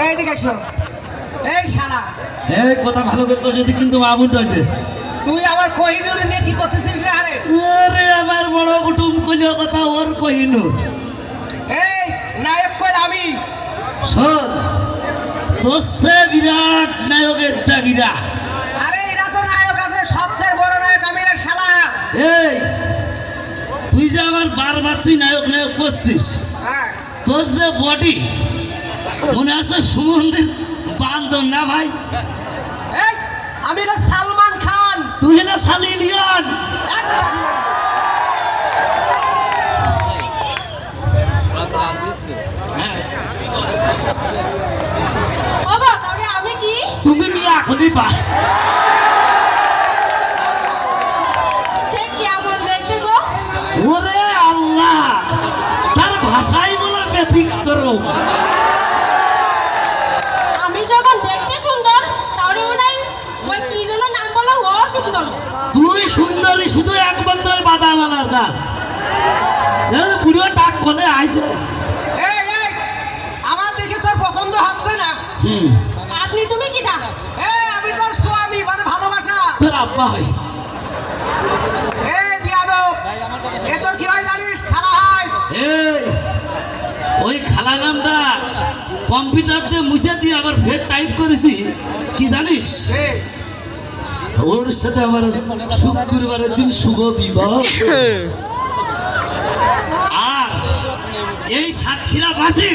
এইদিকে এই শালা। এই কথা ভালো করে কষে কিন্তু মামুন হয়েছে তুই আমার কোহিনুর নিয়ে কি করতেছিস রে আরে? ওরে আমার বড় কুটুম কইল কথা ওর কহিনুর। এই নায়ক কই আমি? শোন তোসে বিরাট নায়কের দাগিরা। আরে এরা তো নায়ক আছে সবচেয়ে বড় নায়ক আমি রে শালা। এই তুই যে আমার বারবার তুই নায়ক নায়ক করছিস হ্যাঁ। তোর যে বডি মনে আছে সুমন্দির বান্দর না ভাই? আমি না সালমান খান। তুই না সালিলিয়ান লিওন এক বাজি মারবো। বাবা তাহলে আমি কি তুমি মিয়া খুলি পা সে কেমন দেখতে গো ওরে আল্লাহ তার ভাষাই বলে ব্যতিক্রম আমি যখন দেখতে সুন্দর তাহলে মনে হয় ওই কি যেন নাম বলো ও সুন্দর তুই সুন্দরী শুধু একমাত্র বাদামালার গাছ। বুড়ো টাক কোনে আইছে। এই এই আমার দেখে তোর পছন্দ হচ্ছে না। আপনি তুমি কি ডাক? এই আমি তোর স্বামী মানে ভালোবাসা। তোর আব্বা হয়। এ তোর কি হয় জানিস? খারাপ হয়। ওই খালা নামটা কম্পিউটার দিয়ে মুছে দিয়ে আবার ফের টাইপ করেছি। কি জানিস? ওর সাথে আমার শুক্রবারের দিন শুভ বিবাহ। আর এই সাতক্ষীরা বাসী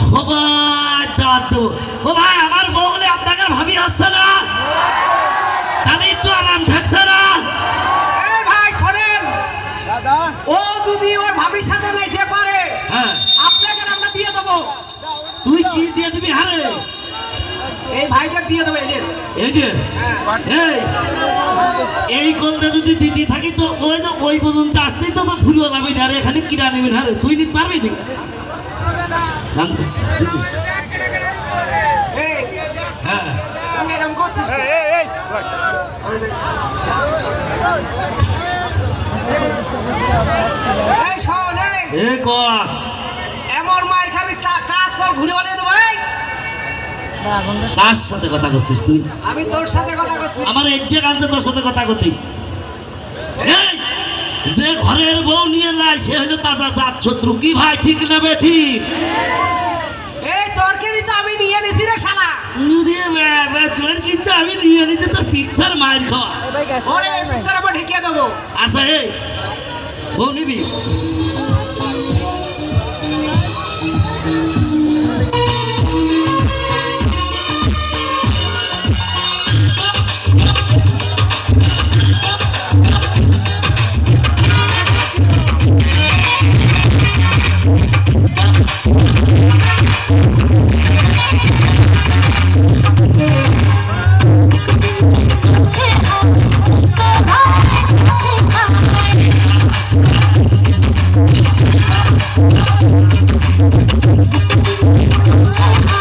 সবাই দাওয়াত দেবো ও ভাই আমার বউ বলে আপনাকে ভাবি আসছে না। তাহলে একটু আরাম থাকছে না। এই ভাই শোনেন। ও যদি ওর ভাবির সাথে মেশে পারে হ্যাঁ। আপনাকে আমরা দিয়ে দেবো। তুই কি দিয়ে দিবি? হারে এই দিয়ে দেবো এদের। এদের? হ্যাঁ। এই এই কলটা যদি দিতে থাকি তো ওই যে ওই পর্যন্ত আসতেই তো ফুরিয়ে যাবে না এখানে কিরা নেবেন হারে তুই নিতে পারবি না? হ্যাঁ। এমন মার খাবি কাজ ঘুরে বানিয়ে দেবো। কার সাথে কথা করছিস তুই? আমি তোর সাথে কথা করছি। আমার একটে কানছে তোর সাথে কথা করতি। এই, যে ঘরের বউ নিয়ে যায় সে হলো তাজা জাত শত্রু। কি ভাই ঠিক না বে ঠিক? এই তরকারি তো আমি নিয়ে নিছি রে শালা। বাবা, তোর কিন্তু আমি নিয়ে নিতে তোর পিকচার মায়ের খাওয়া। ওরে বিস্তার আমার দেবো। আচ্ছা এই বউ নিবি? Thank you.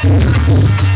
Thank you.